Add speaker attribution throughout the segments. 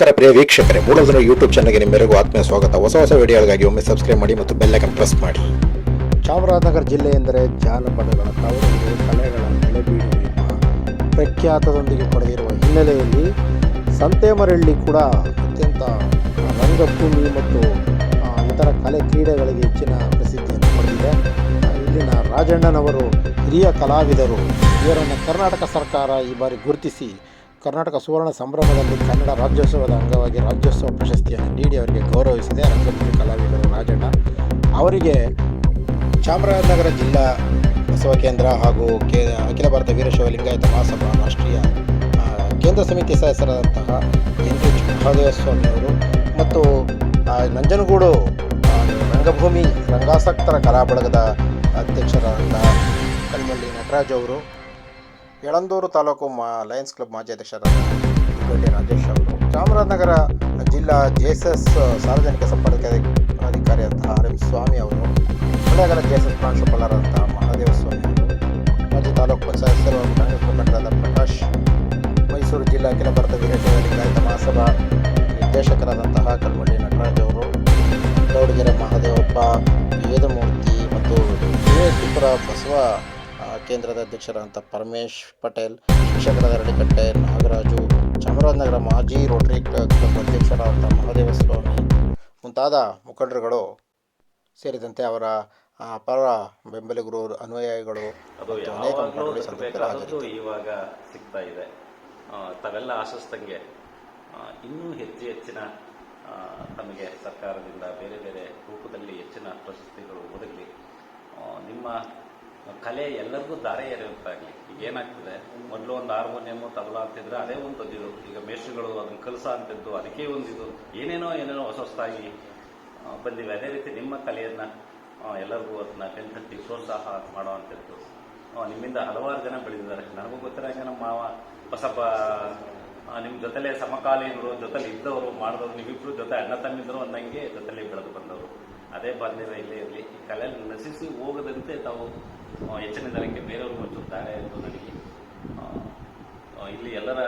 Speaker 1: ನಮಸ್ಕಾರ ಪ್ರಿಯ ವೀಕ್ಷಕರೇ ಮೂಲಧನ ಯೂಟ್ಯೂಬ್ ಚಾನಲ್ಗೆ ನಿಮ್ಮೆಲ್ಲರಿಗೂ ಆತ್ಮೀಯ ಸ್ವಾಗತ. ಹೊಸ ಹೊಸ ವಿಡಿಯೋಗಳಿಗಾಗಿ ಒಮ್ಮೆ ಸಬ್ಸ್ಕ್ರೈಬ್ ಮಾಡಿ ಮತ್ತು ಬೆಲ್ಲೈಕನ್ ಪ್ರೆಸ್ ಮಾಡಿ. ಚಾಮರಾಜನಗರ ಜಿಲ್ಲೆ ಎಂದರೆ ಜಾನಪದಗಳ ತವರು ಕಲೆಗಳ ನೆಲೆಬೀಡು ಪ್ರಖ್ಯಾತದೊಂದಿಗೆ ಪಡೆದಿರುವ ಹಿನ್ನೆಲೆಯಲ್ಲಿ ಸಂತೆಮರಳ್ಳಿ ಕೂಡ ಅತ್ಯಂತ ರಂಗಭೂಮಿ ಮತ್ತು ಇತರ ಕಲೆ ಕ್ರೀಡೆಗಳಿಗೆ ಹೆಚ್ಚಿನ ಪ್ರಸಿದ್ಧಿಯನ್ನು ಪಡೆದಿದೆ. ಇಲ್ಲಿನ ರಾಜಣ್ಣನವರು ಹಿರಿಯ ಕಲಾವಿದರು. ಇವರನ್ನು ಕರ್ನಾಟಕ ಸರ್ಕಾರ ಈ ಬಾರಿ ಗುರುತಿಸಿ ಕರ್ನಾಟಕ ಸುವರ್ಣ ಸಂಭ್ರಮದಲ್ಲಿ ಕನ್ನಡ ರಾಜ್ಯೋತ್ಸವದ ಅಂಗವಾಗಿ ರಾಜ್ಯೋತ್ಸವ ಪ್ರಶಸ್ತಿಯನ್ನು ನೀಡಿ ಅವರಿಗೆ ಗೌರವಿಸಿದೆ. ರಂಗಭೂಮಿ ಕಲಾವಿದರು ರಾಜಣ್ಣ ಅವರಿಗೆ ಚಾಮರಾಜನಗರ ಜಿಲ್ಲಾ ಬಸವ ಕೇಂದ್ರ ಹಾಗೂ ಕೇ ಅಖಿಲ ಭಾರತ ವೀರಶೈವ ಲಿಂಗಾಯತ ಮಹಾಸಭಾ ರಾಷ್ಟ್ರೀಯ ಕೇಂದ್ರ ಸಮಿತಿ ಸದಸ್ಯರಾದಂತಹ ಎನ್ ಎಚ್ ಮಹಾದೇವ ಸ್ವಾಮಿಯವರು ಮತ್ತು ನಂಜನಗೂಡು ರಂಗಭೂಮಿ ರಂಗಾಸಕ್ತರ ಕಲಾ ಬಳಗದ ಅಧ್ಯಕ್ಷರಾದಂತಹ ಕಲ್ಮಳ್ಳಿ ನಟರಾಜ್ ಅವರು ಯಳಂದೂರು ತಾಲೂಕು ಮಾ, ಲಯನ್ಸ್ ಕ್ಲಬ್ ಮಾಜಿ ಅಧ್ಯಕ್ಷರಾದ ರಾಜೇಶ್ ಅವರು. ಚಾಮರಾಜನಗರ ಜಿಲ್ಲಾ ಜೆ ಎಸ್ ಎಸ್ ಸಾರ್ವಜನಿಕ ಸಂಪರ್ಕ ಅಧಿಕಾರಿಯಾದಂತಹ ಆರ್ ಎಂ ಸ್ವಾಮಿ ಅವರು ಕೊಳ್ಳೇಗಾಲ ಜೆ ಎಸ್ ಎಸ್ ಪ್ರಾಂಶುಪಾಲರಾದಂತಹ ಮಹಾದೇವ ಸ್ವಾಮಿ ಅವರು, ಮಾಜಿ ತಾಲೂಕು ಪಂಚಾಯತ್ ಪ್ರಕಾಶ್, ಮೈಸೂರು ಜಿಲ್ಲಾ ಅಖಿಲ ಭಾರತ ಲಿಂಗಾಯತ ಮಹಾಸಭಾ ನಿರ್ದೇಶಕರಾದಂತಹ ಕಲ್ಮಡಿ ನಟರಾಜ್ ಅವರು, ಗೌಡಗೆರೆ ಮಹಾದೇವಪ್ಪ, ವೇದಮೂರ್ತಿ ಮತ್ತು ತ್ರಿಪುರ ಬಸವ ಕೇಂದ್ರದ ಅಧ್ಯಕ್ಷರಾದಂಥ ಪರಮೇಶ್ ಪಟೇಲ್ ಶಿಕ್ಷಕರಾದ ಅರಳಿಕಟ್ಟೆ ನಾಗರಾಜು ಚಾಮರಾಜನಗರ ಮಾಜಿ ರೋಟರಿ ಕ್ಲಬ್ ಅಧ್ಯಕ್ಷರಾದಂಥ ಮಹಾದೇವ ಸ್ವಾಮಿ ಮುಂತಾದ ಮುಖಂಡರುಗಳು ಸೇರಿದಂತೆ ಅವರ ಅಪರ ಪರ ಬೆಂಬಲಿಗರು ಅನುಯಾಯಿಗಳು ಅನೇಕ ಮುಖಂಡರು
Speaker 2: ಇವಾಗ ಸಿಗ್ತಾ ಇದೆ. ತಾವೆಲ್ಲ ಆಶಿಸ್ದಂಗೆ ಇನ್ನೂ ಹೆಚ್ಚು ಹೆಚ್ಚಿನ ತಮಗೆ ಸರ್ಕಾರದಿಂದ ಬೇರೆ ಬೇರೆ ರೂಪದಲ್ಲಿ ಹೆಚ್ಚಿನ ಪ್ರಶಸ್ತಿಗಳು ಒದಗಲಿ ನಿಮ್ಮ ಕಲೆ ಎಲ್ಲರಿಗೂ ದಾರಿ ಎರೆಯುತ್ತಾಗಲಿ ಈಗ ಏನಾಗ್ತದೆ? ಮೊದಲು ಒಂದು ಹಾರ್ಮೋನಿಯಮು, ತಬಲಾ ಅಂತಿದ್ರೆ ಅದೇ ಒಂದು ಇದು. ಈಗ ಮೇಷಗಳು ಅದನ್ನ ಕಲಸ ಅಂತಿದ್ದು, ಅದಕ್ಕೆ ಒಂದಿದು ಏನೇನೋ ಏನೇನೋ ಹೊಸ ಹೊಸದಾಗಿ ಬಂದಿವೆ. ಅದೇ ರೀತಿ ನಿಮ್ಮ ಕಲೆಯನ್ನ ಎಲ್ಲರಿಗೂ ಅದನ್ನ ಬೆನ್ತಟ್ಟಿ ಪ್ರೋತ್ಸಾಹ ಅಂತಿತ್ತು ನಿಮ್ಮಿಂದ ಹಲವಾರು ಜನ ಬೆಳೆದಿದ್ದಾರೆ. ನನಗೂ ಗೊತ್ತಿರೋ ಮಾವ ಬಸಪ್ಪ ಆ, ನಿಮ್ ಜೊತೆಲೆ ಸಮಕಾಲೀನರು ಜೊತೆಲಿ ಇದ್ದವರು ಮಾಡಿದವರು ನೀವಿಬ್ರು ಜೊತೆ ಅಣ್ಣ ತಮ್ಮಿದ್ರು ಅನ್ನಂಗೆ ಜೊತೆಲಿ ಬೆಳೆದು ಬಂದವರು. ಅದೇ ಬಾಂಧವ್ಯ ಇಲ್ಲೇ ಇರಲಿ. ಈ ಕಲೆ ನಶಿಸಿ ಹೋಗದಂತೆ ತಾವು ಹೆಚ್ಚಿನ ಜನಕ್ಕೆ ಬೇರೆಯವರು ಮುಚ್ಚುತ್ತಾರೆ ಎಂದು ನನಗೆ ಇಲ್ಲಿ ಎಲ್ಲರ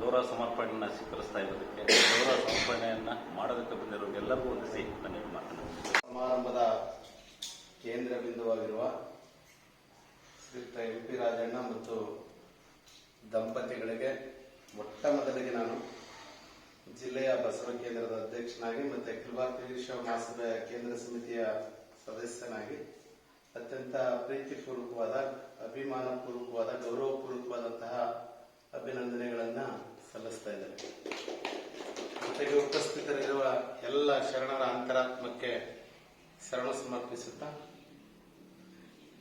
Speaker 2: ಗೌರವ ಸಮರ್ಪಣೆಯನ್ನ ಸ್ವೀಕರಿಸ್ತಾ ಇರೋದಕ್ಕೆ ಗೌರವ ಸಮರ್ಪಣೆಯನ್ನು ಮಾಡೋದಕ್ಕೆ ಬಂದಿರೋ ಎಲ್ಲರಿಗೂ ಹೊಂದಿಸಿ ನನಗೆ ಮಾತನಾಡ್ತೀನಿ.
Speaker 3: ಸಮಾರಂಭದ ಕೇಂದ್ರ ಬಿಂದುವಾಗಿರುವ ಶ್ರೀಯುಕ್ತ ಎಂ ಪಿ ರಾಜಣ್ಣ ಮತ್ತು ದಂಪತಿಗಳಿಗೆ ಮೊಟ್ಟ ಮೊದಲಿಗೆ ನಾನು ಜಿಲ್ಲೆಯ ಬಸವ ಕೇಂದ್ರದ ಅಧ್ಯಕ್ಷನಾಗಿ ಮತ್ತು ಅಖಿಲ ಭಾರತೀಯ ವಿಶ್ವ ಕೇಂದ್ರ ಸಮಿತಿಯ ಸದಸ್ಯನಾಗಿ ಅತ್ಯಂತ ಪ್ರೀತಿಪೂರ್ವಕವಾದ, ಅಭಿಮಾನಪೂರ್ವಕವಾದ, ಗೌರವಪೂರ್ವಕವಾದಂತಹ ಅಭಿನಂದನೆಗಳನ್ನ ಸಲ್ಲಿಸ್ತಾ ಇದ್ದೇನೆ. ಜೊತೆಗೆ ಉಪಸ್ಥಿತರಿರುವ ಎಲ್ಲ ಶರಣರ ಅಂತರಾತ್ಮಕ್ಕೆ ಶರಣ ಸಮರ್ಪಿಸುತ್ತಾ,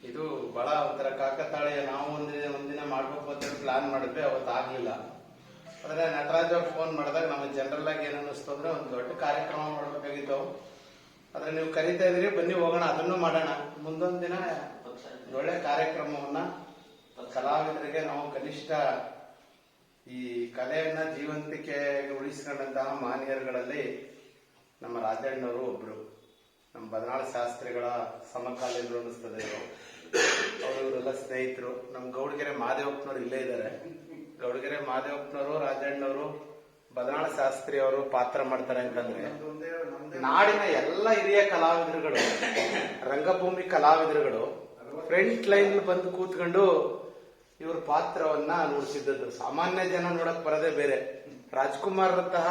Speaker 3: ಇದು ಬಹಳ ಒಂಥರ ಕಾಕತಾಳೀಯ. ನಾವು ಒಂದಿನ ಒಂದಿನ ಮಾಡ್ಬೇಕು ಅಂತ ಪ್ಲಾನ್ ಮಾಡಿದ್ವಿ ಅವತ್ತು ಆಗ್ಲಿಲ್ಲ ಆದ್ರೆ ನಟರಾಜ್ ಅವ್ರು ಫೋನ್ ಮಾಡಿದಾಗ ನಮಗೆ ಜನರಲ್ ಆಗಿ ಏನ್ ಅನ್ನಿಸ್ತು ಅಂದ್ರೆ ಒಂದು ದೊಡ್ಡ ಕಾರ್ಯಕ್ರಮ ಮಾಡಬೇಕಾಗಿತ್ತು. ಆದರೆ ನೀವು ಕರಿತಾ ಇದ್ರಿ ಬನ್ನಿ ಹೋಗೋಣ, ಅದನ್ನು ಮಾಡೋಣ. ಮುಂದೊಂದು ದಿನ ಒಳ್ಳೆ ಕಾರ್ಯಕ್ರಮವನ್ನ ಕಲಾವಿದರಿಗೆ ನಾವು ಕನಿಷ್ಠ ಈ ಕಲೆಯನ್ನ ಜೀವಂತಿಕೆ ಉಳಿಸಿಕೊಂಡಂತಹ ಮಾನ್ಯರುಗಳಲ್ಲಿ ನಮ್ಮ ರಾಜಣ್ಣವರು ಒಬ್ರು. ನಮ್ಮ ಬದನಾಳ ಶಾಸ್ತ್ರಿಗಳ ಸಮಕಾಲೀನರು ಅನ್ನಿಸ್ತದೆ ಇವರು. ಅವರು ಇವರೆಲ್ಲ ಸ್ನೇಹಿತರು. ನಮ್ಮ ಗೌಡಗೆರೆ ಮಾದೇವಪ್ಪನವ್ರು ಇಲ್ಲೇ ಇದ್ದಾರೆ. ಗೌಡಗೆರೆ ಮಾದೇವಪ್ಪನವರು, ರಾಜಣ್ಣವರು, ಬದನಾಳ ಶಾಸ್ತ್ರಿ ಅವರು ಪಾತ್ರ ಮಾಡ್ತಾರೆ ಅಂತಂದ್ರೆ, ನಾಡಿನ ಎಲ್ಲ ಹಿರಿಯ ಕಲಾವಿದರುಗಳು, ರಂಗಭೂಮಿ ಕಲಾವಿದರುಗಳು ಫ್ರಂಟ್ ಲೈನ್ ಬಂದು ಕೂತ್ಕೊಂಡು ಇವ್ರ ಪಾತ್ರವನ್ನ ನೋಡಿಸಿದ್ದದ್ದು ಸಾಮಾನ್ಯ ಜನ ನೋಡಕ್ ಬರದೇ ಬೇರೆ. ರಾಜ್ಕುಮಾರ್ ಅಂತಹ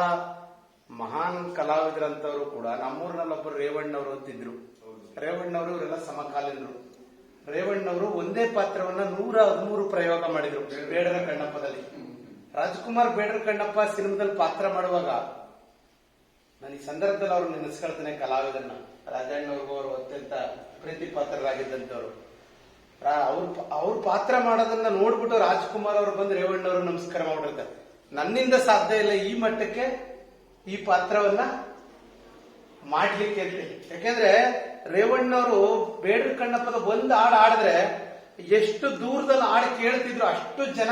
Speaker 3: ಮಹಾನ್ ಕಲಾವಿದರಂತವರು ಕೂಡ ನಮ್ಮೂರಿನಲ್ಲೊಬ್ಬರು ರೇವಣ್ಣವರು ಅಂತಿದ್ರು. ರೇವಣ್ಣವರು ಇವರೆಲ್ಲ ಸಮಕಾಲೀನರು. ರೇವಣ್ಣವರು ಒಂದೇ ಪಾತ್ರವನ್ನ ನೂರ ಹದಿಮೂರು ಪ್ರಯೋಗ ಮಾಡಿದ್ರು ಬೇಡರ ಕಣ್ಣಪ್ಪದಲ್ಲಿ. ರಾಜ್ಕುಮಾರ್ ಬೇಡರ ಕಣ್ಣಪ್ಪ ಸಿನಿಮಾದಲ್ಲಿ ಪಾತ್ರ ಮಾಡುವಾಗ ನಾನು ಈ ಸಂದರ್ಭದಲ್ಲಿ ಅವ್ರು ನೆನೆಸ್ಕೊಳ್ತೇನೆ ಕಲಾವಿದನ್ನ. ರಾಜಣ್ಣವ್ರಿಗೂ ಅವರು ಅತ್ಯಂತ ಪ್ರೀತಿ ಪಾತ್ರರಾಗಿದ್ದಂತವ್ರು ಅವ್ರ ಅವ್ರ ಪಾತ್ರ ಮಾಡೋದನ್ನ ನೋಡ್ಬಿಟ್ಟು ರಾಜ್ಕುಮಾರ್ ಅವರು ಬಂದು ರೇವಣ್ಣವರು ನಮಸ್ಕಾರ ಮಾಡಿರ್ತಾರೆ ನನ್ನಿಂದ ಸಾಧ್ಯ ಇಲ್ಲ ಈ ಮಟ್ಟಕ್ಕೆ ಈ ಪಾತ್ರವನ್ನ ಮಾಡ್ಲಿಕ್ಕೆ ಇರ್ಲಿ. ಯಾಕೆಂದ್ರೆ ರೇವಣ್ಣವರು ಬೇಡ್ರ ಕಣ್ಣಪ್ಪದ ಒಂದು ಹಾಡು ಆಡಿದ್ರೆ ಎಷ್ಟು ದೂರದಲ್ಲಿ ಹಾಡು ಕೇಳ್ತಿದ್ರು ಅಷ್ಟು ಜನ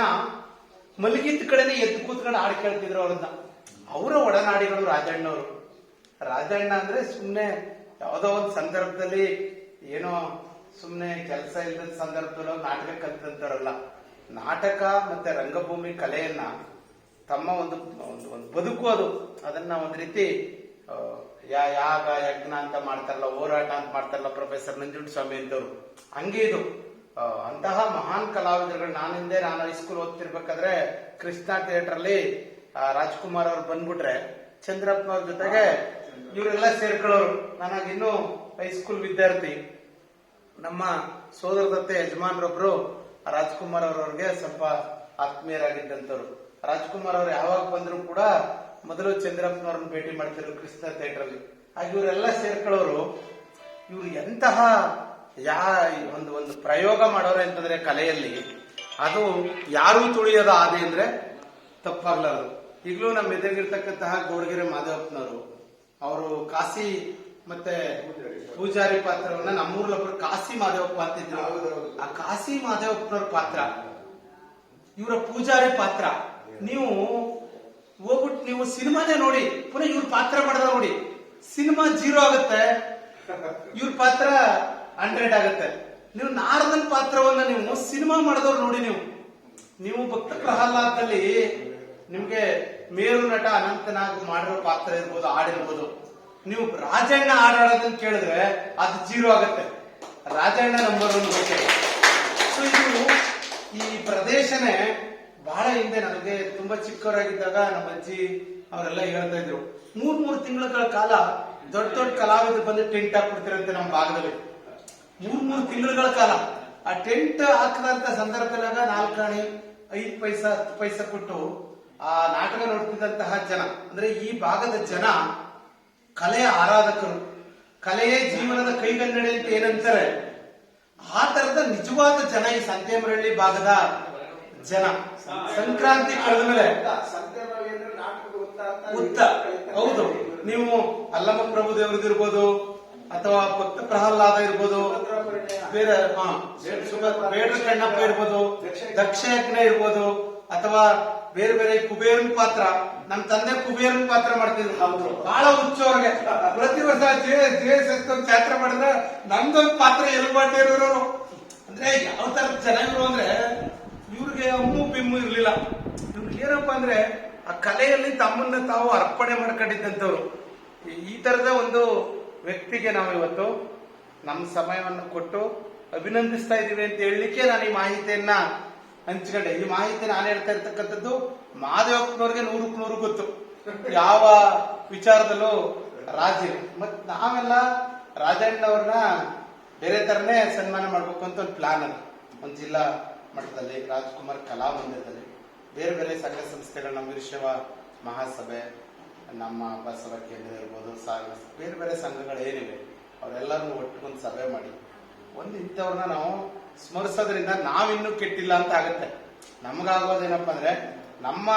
Speaker 3: ಮಲಗಿದ ಕಡೆನೆ ಎದ್ದು ಕೂತ್ಕೊಂಡು ಹಾಡು ಕೇಳ್ತಿದ್ರು ಅವ್ರನ್ನ. ಅವರ ಒಡನಾಡಿಗಳು ರಾಜಣ್ಣವರು. ರಾಜಣ್ಣ ಅಂದ್ರೆ ಸುಮ್ಮನೆ ಯಾವುದೋ ಒಂದು ಸಂದರ್ಭದಲ್ಲಿ ಏನೋ ಸುಮ್ಮನೆ ಕೆಲಸ ಇಲ್ಲದ ಸಂದರ್ಭದಲ್ಲಿ ನಾಟಕ ಕಲ್ತಂತಾರಲ್ಲ. ನಾಟಕ ಮತ್ತೆ ರಂಗಭೂಮಿ ಕಲೆಯನ್ನ ತಮ್ಮ ಒಂದು ಒಂದು ಬದುಕು ಅದು. ಅದನ್ನ ಒಂದು ರೀತಿ ಯಾ, ಯಾಗ, ಯಜ್ಞ ಅಂತ ಮಾಡ್ತಾರಲ್ಲ, ಹೋರಾಟ ಅಂತ ಮಾಡ್ತಾರಲ್ಲ ಪ್ರೊಫೆಸರ್ ನಂಜುಂಡ ಸ್ವಾಮಿ ಅಂತವ್ರು. ಹಂಗೆ ಇದು. ಅಂತಹ ಮಹಾನ್ ಕಲಾವಿದರುಗಳು ನಾನು ಹಿಂದೆ ನಾನು ಹೈಸ್ಕೂಲ್ ಓದ್ತಿರ್ಬೇಕಾದ್ರೆ ಕೃಷ್ಣ ಥಿಯೇಟರ್ ಅಲ್ಲಿ ರಾಜ್ಕುಮಾರ್ ಅವ್ರು ಬಂದ್ಬಿಟ್ರೆ ಚಂದ್ರಪ್ಪನವ್ರ ಜೊತೆಗೆ ಇವರೆಲ್ಲ ಸೇರ್ಕೊಳ್ಳೋರು. ಇನ್ನೂ ಹೈಸ್ಕೂಲ್ ವಿದ್ಯಾರ್ಥಿ. ನಮ್ಮ ಸೋದರದತ್ತೆ ಯಜಮಾನ್ರೊಬ್ರು ಆ ರಾಜ್ಕುಮಾರ್ ಅವ್ರವ್ರಿಗೆ ಸ್ವಲ್ಪ ಆತ್ಮೀಯರಾಗಿದ್ದಂತವ್ರು. ರಾಜ್ಕುಮಾರ್ ಅವ್ರು ಯಾವಾಗ ಬಂದ್ರು ಕೂಡ ಮೊದಲು ಚಂದ್ರಪ್ಪನವ್ರನ್ನ ಭೇಟಿ ಮಾಡ್ತಿದ್ರು ಕೃಷ್ಣ ಥಿಯೇಟರ್ ಅಲ್ಲಿ ಹಾಗೆ ಇವರೆಲ್ಲ ಸೇರ್ಕೊಳ್ಳೋರು, ಇವ್ರು ಎಂತಹ ಯಾ ಒಂದು ಒಂದು ಪ್ರಯೋಗ ಮಾಡೋರು ಅಂತಂದ್ರೆ ಕಲೆಯಲ್ಲಿ, ಅದು ಯಾರೂ ತುಳಿಯೋದ ಆದಿ ಅಂದ್ರೆ ತಪ್ಪಾಗ್ಲಾರದು. ಈಗಲೂ ನಮ್ಮ ಎದುರಿಗಿರ್ತಕ್ಕಂತಹ ಗೌಡಗೆರೆ ಮಾಧವಪ್ಪನವರು ಅವರು ಕಾಶಿ ಮತ್ತೆ ಪೂಜಾರಿ ಪಾತ್ರವನ್ನ ನಮ್ಮೂರ್ಲೊಬ್ರು ಕಾಶಿ ಮಾದೇವಪ್ಪ ಅಂತಿದ್ರು ಆ ಕಾಶಿ ಮಾದೇವಪ್ಪನವ್ರ ಪಾತ್ರ, ಇವರ ಪೂಜಾರಿ ಪಾತ್ರ. ನೀವು ಹೋಗ್ಬಿಟ್ಟು ನೀವು ಸಿನಿಮಾನೇ ನೋಡಿ, ಪುನಃ ಇವ್ರ ಪಾತ್ರ ಮಾಡಿದ ನೋಡಿ. ಸಿನಿಮಾ ಜೀರೋ ಆಗುತ್ತೆ, ಇವ್ರ ಪಾತ್ರ ಹಂಡ್ರೆಡ್ ಆಗುತ್ತೆ. ನೀವು ನಾರದನ್ ಪಾತ್ರವನ್ನ ನೀವು ಸಿನಿಮಾ ಮಾಡಿದವ್ರು ನೋಡಿ ನೀವು. ನೀವು ಭಕ್ತ ಪ್ರಹ್ಲಾದಲ್ಲಿ ನಿಮ್ಗೆ ಮೇರು ನಟ ಅನಂತನಾಗ್ ಮಾಡಿರೋ ಪಾತ್ರ ಇರ್ಬೋದು ಹಾಡಿರ್ಬೋದು ನೀವು ರಾಜಣ್ಣ ಹಾಡಾಡೋದನ್ನ ಕೇಳಿದ್ರೆ ಅದು ಜೀರೋ ಆಗುತ್ತೆ. ರಾಜಣ್ಣ ನಂಬರ್ ಒನ್ ಬಗ್ಗೆ ಸೊ ಇದು ಈ ಪ್ರದೇಶನೇ ಬಹಳ ಹಿಂದೆ ನನಗೆ ತುಂಬಾ ಚಿಕ್ಕವರಾಗಿದ್ದಾಗ ನಮ್ಮ ಅಜ್ಜಿ ಅವರೆಲ್ಲ ಹೇಳ್ತಾ ಇದ್ರು, ಮೂರ್ ಮೂರ್ ತಿಂಗಳ ಕಾಲ ದೊಡ್ಡ ದೊಡ್ಡ ಕಲಾವಿದರು ಬಂದು ಟೆಂಟ್ ಹಾಕ್ಬಿಡ್ತಿರಂತೆ ನಮ್ಮ ಭಾಗದಲ್ಲಿ. ಮೂರ್ ಮೂರ್ ತಿಂಗಳ ಕಾಲ ಆ ಟೆಂಟ್ ಹಾಕದಂತ ಸಂದರ್ಭದಲ್ಲಾಗ ನಾಲ್ಕಾಣಿ ಐದು ಪೈಸಾ, ಹತ್ತು ಪೈಸಾ ಕೊಟ್ಟು ಆ ನಾಟಕ ನೋಡ್ತಿದ್ದಂತಹ ಜನ, ಅಂದ್ರೆ ಈ ಭಾಗದ ಜನ ಕಲೆಯ ಆರಾಧಕರು. ಕಲೆಯೇ ಜೀವನದ ಕೈಗನ್ನಡಿ ಅಂತ ಏನಂತಾರೆ? ಆ ತರದ ನಿಜವಾದ ಜನ ಈ ಸಂತೇಮರಳ್ಳಿ ಭಾಗದ ಜನ. ಸಂಕ್ರಾಂತಿ ಕಳೆದ ಮೇಲೆ ಉತ್ತ. ಹೌದು. ನೀವು ಅಲ್ಲಮ್ಮ ಪ್ರಭು ದೇವ್ರದ್ದು ಇರ್ಬೋದು ಅಥವಾ ಭಕ್ತ ಪ್ರಹ್ಲಾದ ಇರ್ಬೋದು ಬೇರೆ ಹಾ, ಬೇಡ್ರ ಕಣ್ಣಪ್ಪ ಇರ್ಬೋದು ದಕ್ಷಿಣ ಯಜ್ಞ ಇರ್ಬೋದು ಅಥವಾ ಬೇರೆ ಬೇರೆ ಕುಬೇರನ್ ಪಾತ್ರ. ನಮ್ ತಂದೆ ಕುಬೇರನ್ ಪಾತ್ರ ಮಾಡ್ತಿದ್ರು. ಬಹಳ ಹುಚ್ಚು ಅವ್ರಿಗೆ. ಪ್ರತಿ ವರ್ಷ ಜೆ ಜೆ ಎಸ್ ಎಸ್ ಜಾತ್ರೆ ಮಾಡಿದ್ರೆ ನಮ್ದೊಂದು ಪಾತ್ರ ಎಲ್ಲಿ ಮಾಡಿರೋರು ಅಂದ್ರೆ ಯಾವ ತರ ಇವರು ಅಂದ್ರೆ ಇವ್ರಿಗೆ ಅಮ್ಮು ಬಿಮ್ಮು ಇರ್ಲಿಲ್ಲ. ಇವ್ರಿಗೆ ಏನಪ್ಪಾ ಅಂದ್ರೆ ಆ ಕಲೆಯಲ್ಲಿ ತಮ್ಮನ್ನ ತಾವು ಅರ್ಪಣೆ ಮಾಡ್ಕೊಂಡಿದ್ದಂಥವ್ರು. ಈ- ತರದ ಒಂದು ವ್ಯಕ್ತಿಗೆ ನಾವು ಇವತ್ತು ನಮ್ಮ ಸಮಯವನ್ನು ಕೊಟ್ಟು ಅಭಿನಂದಿಸ್ತಾ ಇದ್ದೀವಿ ಅಂತ ಹೇಳಲಿಕ್ಕೆ ನಾನು ಈ ಮಾಹಿತಿಯನ್ನ ಹಂಚ್ಕೊಂಡೆ. ಈ ಮಾಹಿತಿ ನಾನು ಹೇಳ್ತಾ ಇರ್ತಕ್ಕಂಥದ್ದು ಮಾದೇವಪ್ಪನವ್ರಿಗೆ ನೂರಕ್ಕೆ ನೂರು ಗೊತ್ತು. ಯಾವ ವಿಚಾರದಲ್ಲೂ ರಾಜ. ಮತ್ ನಾವೆಲ್ಲ ರಾಜಣ್ಣವ್ರನ್ನ ಬೇರೆ ತರನೇ ಸನ್ಮಾನ ಮಾಡ್ಬೇಕು ಅಂತ ಒಂದು ಪ್ಲಾನ್ ಅದು. ಒಂದು ಜಿಲ್ಲಾ ಮಟ್ಟದಲ್ಲಿ ರಾಜ್ಕುಮಾರ್ ಕಲಾ ಮಂದಿರದಲ್ಲಿ, ಬೇರೆ ಬೇರೆ ಸಂಘ ಸಂಸ್ಥೆಗಳು ನಮ್ಮ ವಿಶ್ವ ಮಹಾಸಭೆ, ನಮ್ಮ ಬಸವ ಕೇಂದ್ರ ಇರ್ಬೋದು ಸಾಗರ ಬೇರೆ ಬೇರೆ ಸಂಘಗಳು ಏನಿವೆ, ಅವರೆಲ್ಲರನ್ನು ಒಟ್ಟುಕೊಂಡು ಸಭೆ ಮಾಡಿ, ಒಂದು ಇಂಥವ್ರನ್ನ ನಾವು ಸ್ಮರಿಸೋದ್ರಿಂದ ನಾವಿನ್ನೂ ಕೆಟ್ಟಿಲ್ಲ ಅಂತ ಆಗುತ್ತೆ. ನಮಗಾಗೋದೇನಪ್ಪ ಅಂದ್ರೆ, ನಮ್ಮ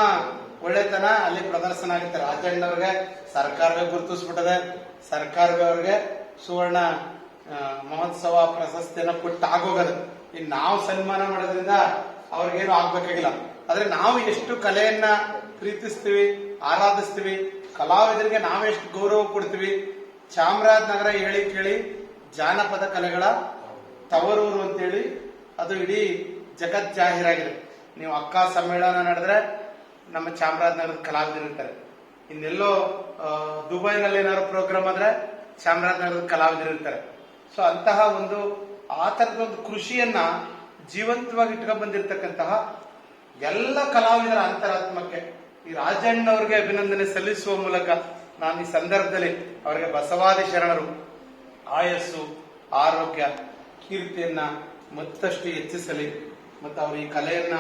Speaker 3: ಒಳ್ಳೆತನ ಅಲ್ಲಿ ಪ್ರದರ್ಶನ ಆಗುತ್ತೆ. ರಾಜಣ್ಣವ್ರಿಗೆ ಸರ್ಕಾರವೇ ಗುರುತಿಸ್ಬಿಟ್ಟದೆ ಸರ್ಕಾರವೇ ಅವ್ರಿಗೆ ಸುವರ್ಣ ಮಹೋತ್ಸವ ಪ್ರಶಸ್ತಿಯನ್ನ ಕೊಟ್ಟು ಆಗೋಗದು ಇನ್ನು ನಾವು ಸನ್ಮಾನ ಮಾಡೋದ್ರಿಂದ ಅವ್ರಿಗೇನು ಆಗ್ಬೇಕಾಗಿಲ್ಲ. ಆದ್ರೆ ನಾವು ಎಷ್ಟು ಕಲೆಯನ್ನ ಪ್ರೀತಿಸ್ತೀವಿ, ಆರಾಧಿಸ್ತೀವಿ, ಕಲಾವಿದರಿಗೆ ನಾವೆಷ್ಟು ಗೌರವ ಕೊಡ್ತೀವಿ ಚಾಮರಾಜನಗರ ಹೇಳಿ ಕೇಳಿ ಜಾನಪದ ಕಲೆಗಳ ತವರೂರು ಅಂತೇಳಿ ಅದು ಇಡೀ ಜಗತ್ ಜಾಹೀರಾಗಿದೆ. ನೀವು ಅಕ್ಕ ಸಮ್ಮೇಳನ ನಡೆದ್ರೆ ನಮ್ಮ ಚಾಮರಾಜನಗರದ ಕಲಾವಿದರು ಇರ್ತಾರೆ. ಇನ್ನೆಲ್ಲೋ ದುಬೈನಲ್ಲಿ ಏನಾದ್ರು ಪ್ರೋಗ್ರಾಮ್ ಆದ್ರೆ ಚಾಮರಾಜನಗರದ ಕಲಾವಿದರು ಇರ್ತಾರೆ. ಸೊ ಅಂತಹ ಒಂದು ಆ ತರದ ಒಂದು ಕೃಷಿಯನ್ನ ಜೀವಂತವಾಗಿ ಇಟ್ಕೊಂಡ್ ಬಂದಿರತಕ್ಕಂತಹ ಎಲ್ಲ ಕಲಾವಿದರ ಅಂತರಾತ್ಮಕ್ಕೆ ಈ ರಾಜಣ್ಣವ್ರಿಗೆ ಅಭಿನಂದನೆ ಸಲ್ಲಿಸುವ ಮೂಲಕ ನಾನು ಈ ಸಂದರ್ಭದಲ್ಲಿ ಅವರಿಗೆ ಬಸವಾದಿ ಶರಣರು ಆಯಸ್ಸು, ಆರೋಗ್ಯ, ಕೀರ್ತಿಯನ್ನ ಮತ್ತಷ್ಟು ಹೆಚ್ಚಿಸಲಿ. ಮತ್ತು ಅವರು ಈ ಕಲೆಯನ್ನ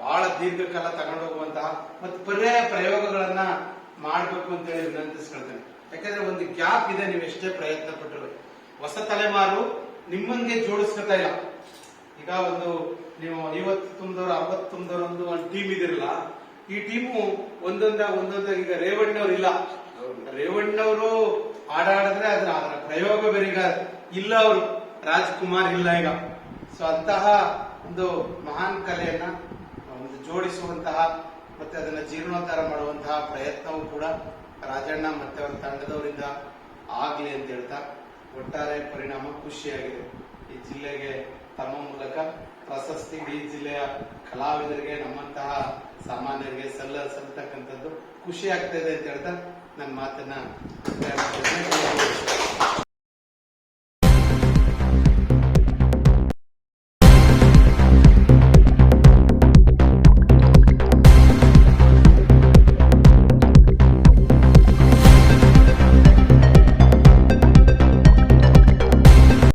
Speaker 3: ಬಹಳ ದೀರ್ಘಕಾಲ ತಗೊಂಡೋಗುವಂತಹ ಮತ್ತು ಪರ್ಯಾಯ ಪ್ರಯೋಗಗಳನ್ನ ಮಾಡಬೇಕು ಅಂತ ಹೇಳಿ ವಿನಂತಿಸ್ಕೊಳ್ತೇನೆ. ಯಾಕಂದ್ರೆ ಒಂದು ಗ್ಯಾಪ್ ಇದೆ, ನೀವು ಎಷ್ಟೇ ಪ್ರಯತ್ನ ಪಟ್ಟರು ಹೊಸ ತಲೆಮಾರು ನಿಮ್ಮಂಗೆ ಜೋಡಿಸ್ಕೊತಾ ಇಲ್ಲ. ಈಗ ಒಂದು ನೀವು ಐವತ್ತು ತುಂಬಿದವರು ಅರವತ್ತು ತುಂಬಿದವರು ಒಂದು ಒಂದು ಟೀಮ್ ಇದಿರಲ್ಲ ಈ ಟೀಮು ಒಂದೊಂದ ಒಂದೊಂದ ಈಗ ರೇವಣ್ಣವ್ರು ಇಲ್ಲ. ರೇವಣ್ಣವರು ಆಡಾಡಿದ್ರೆ ಅದ್ರ ಅದರ ಪ್ರಯೋಗ ಬೇರೀಗ ಇಲ್ಲ ಅವರು. ರಾಜ್ಕುಮಾರ್ ಇಲ್ಲ ಈಗ. ಸೊ ಅಂತಹ ಒಂದು ಮಹಾನ್ ಕಲೆಯನ್ನ ಒಂದು ಜೋಡಿಸುವಂತಹ ಮತ್ತೆ ಅದನ್ನ ಜೀರ್ಣೋದ್ಧಾರ ಮಾಡುವಂತಹ ಪ್ರಯತ್ನವೂ ಕೂಡ ರಾಜಣ್ಣ ಮತ್ತೆ ಅವರ ತಂಡದವರಿಂದ ಆಗ್ಲಿ ಅಂತ ಹೇಳ್ತಾ ಒಟ್ಟಾರೆ ಪರಿಣಾಮ ಖುಷಿಯಾಗಿದೆ ಈ ಜಿಲ್ಲೆಗೆ ತಮ್ಮ ಮೂಲಕ ಪ್ರಶಸ್ತಿ ಈ ಜಿಲ್ಲೆಯ ಕಲಾವಿದರಿಗೆ, ನಮ್ಮಂತಹ ಸಾಮಾನ್ಯರಿಗೆ ಸಲ್ಲ, ಸಲ್ತಕ್ಕಂಥದ್ದು ಖುಷಿ ಆಗ್ತಾ ಇದೆ ಅಂತ ಹೇಳ್ತಾ ನನ್ನ ಮಾತನ್ನ.